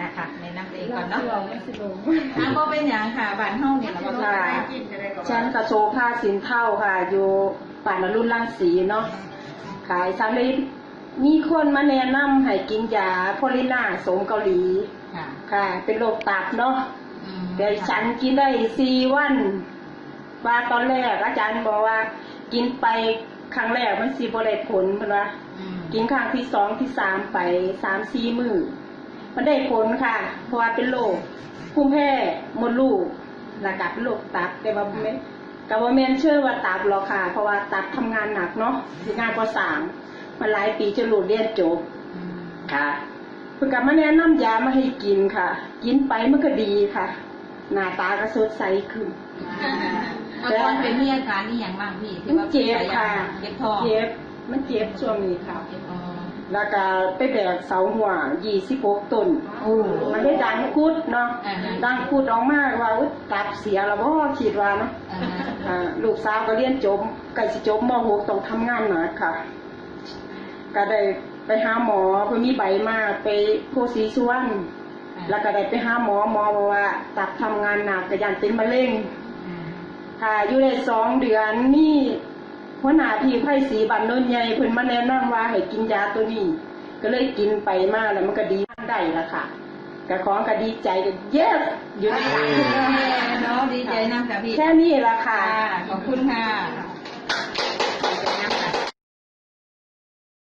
อะค่ะในน้ำเองก่อนเนาะเราไม่สิลงอะก็เป็นอย่างค่ะบ้านเฮาเนี่ยเราก็ค่ะฉันกระโชผ้าสินเท่าค่ะ อยู่ป่านรุ่นล่างสีเนาะขายฉันเลยมีคนมาแนะนำให้กินยาโพลินาสมเกาหลีค่ะ ค่ะ เป็นโรคตับเนาะอืมแต่ฉันกินได้สี่วัน ว่าตอนแรกอาจารย์บอกว่า กินไปครั้งแรกมันสีบได้ผลเพิ่นว่า อืมกินครั้งที่สองที่สามไปสามสี่มือ มันได้ผลค่ะ เพราะว่าเป็นโรคภูมิแพ้มดลูกระดับโรคตับแต่ว่าไม่กับว่าแมนเชื่อว่าตับหรอกค่ะ เพราะว่าตับทำงานหนักเนาะที่งานก่อสร้างมาหลายปีจะรู้เรียนจบอืมค่ะเพิ่นก็มาแนะนำยามาให้กินค่ะ กินไปมันก็ดีค่ะ หน้าตาก็สดใสขึ้นแล้วตอนเป็นมีอาการนี่อย่างบ้างพี่ที่มันว่าเจ็บค่ะเจ็บท้องเจ็บมันเจ็บช่วงนี้ค่ะอ๋อ แล้วก็ไปแบกเสาหัว26ต้นโอ้มันได้ดังคุดเนาะอ่าฮะดังคุดออกมาว่าอุ๊ยตับเสียแล้วบ่คิดว่าเนาะอ่าอ่าลูกสาวก็เรียนจบใกล้สิจบม .6 ต้องทำงานหนักค่ะ ก็ได้ไปหาหมอเพิ่นมีใบมาไปโพสีสุวรรณแล้วก็ได้ไปหาหมอหมอบอกว่า ตับทำงานหนักก็ยันเป็นมะเร็งอืมค่ะอยู่ได้สองเดือนนี่ หัวหน้าที่ไผ่สีบันโนนใหญ่เพิ่นมาแนะนำว่าให้กินยาตัวนี้ ก็เลยกินไปมาแล้วมันก็ดีได้ละค่ะก็ของก็ดีใจก็เย้อยู่ในหลังเนาะดีใจนะค่ะพี่แค่นี้ละค่ะค่ะขอบคุณค่ะ